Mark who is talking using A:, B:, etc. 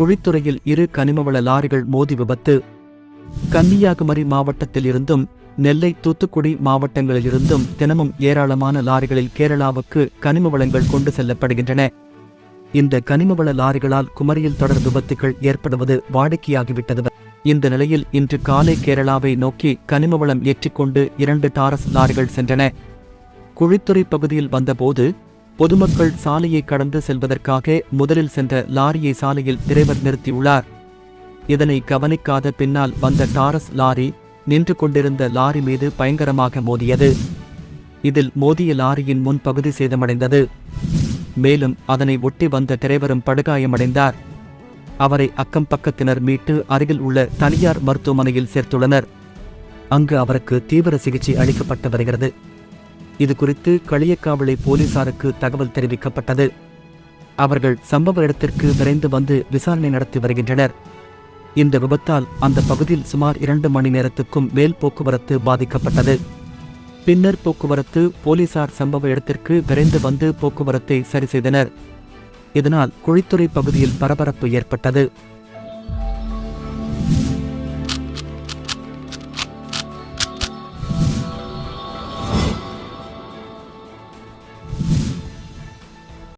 A: குழித்துறையில் இரு கனிமவள லாரிகள் மோதி விபத்து. கன்னியாகுமரி மாவட்டத்தில் இருந்தும் நெல்லை தூத்துக்குடி மாவட்டங்களிலிருந்தும் தினமும் ஏராளமான லாரிகளில் கேரளாவுக்கு கனிம வளங்கள் கொண்டு செல்லப்படுகின்றன. இந்த கனிமவள லாரிகளால் குமரியில் தொடர் விபத்துகள் ஏற்படுவது வாடிக்கையாகிவிட்டது. இந்த நிலையில் இன்று காலை கேரளாவை நோக்கி கனிமவளம் ஏற்றிக்கொண்டு இரண்டு டாரஸ் லாரிகள் சென்றன. குழித்துறை பகுதியில் வந்தபோது பொதுமக்கள் சாலையை கடந்து செல்வதற்காக முதலில் சென்ற லாரியை சாலையில் டிரைவர் நிறுத்தியுள்ளார். இதனை கவனிக்காத பின்னால் வந்த டாரஸ் லாரி நின்று கொண்டிருந்த லாரி மீது பயங்கரமாக மோதியது. இதில் மோதிய லாரியின் முன்பகுதி சேதமடைந்தது. மேலும் அதனை ஒட்டி வந்த டிரைவரும் படுகாயமடைந்தார். அவரை அக்கம் பக்கத்தினர் மீட்டு அருகில் உள்ள தனியார் மருத்துவமனையில் சேர்த்துள்ளனர். அங்கு அவருக்கு தீவிர சிகிச்சை அளிக்கப்பட்டு வருகிறது. இது குறித்து களியக்காவளை போலீசாருக்கு தகவல் தெரிவிக்கப்பட்டது. அவர்கள் சம்பவ இடத்திற்கு விரைந்து வந்து விசாரணை நடத்தி வருகின்றனர். இந்த விபத்தால் அந்த பகுதியில் சுமார் இரண்டு மணி நேரத்துக்கும் மேல் போக்குவரத்து பாதிக்கப்பட்டது. பின்னர் போக்குவரத்து போலீசார் சம்பவ இடத்திற்கு விரைந்து வந்து போக்குவரத்தை சரி செய்தனர். இதனால் குழித்துறை பகுதியில் பரபரப்பு ஏற்பட்டது.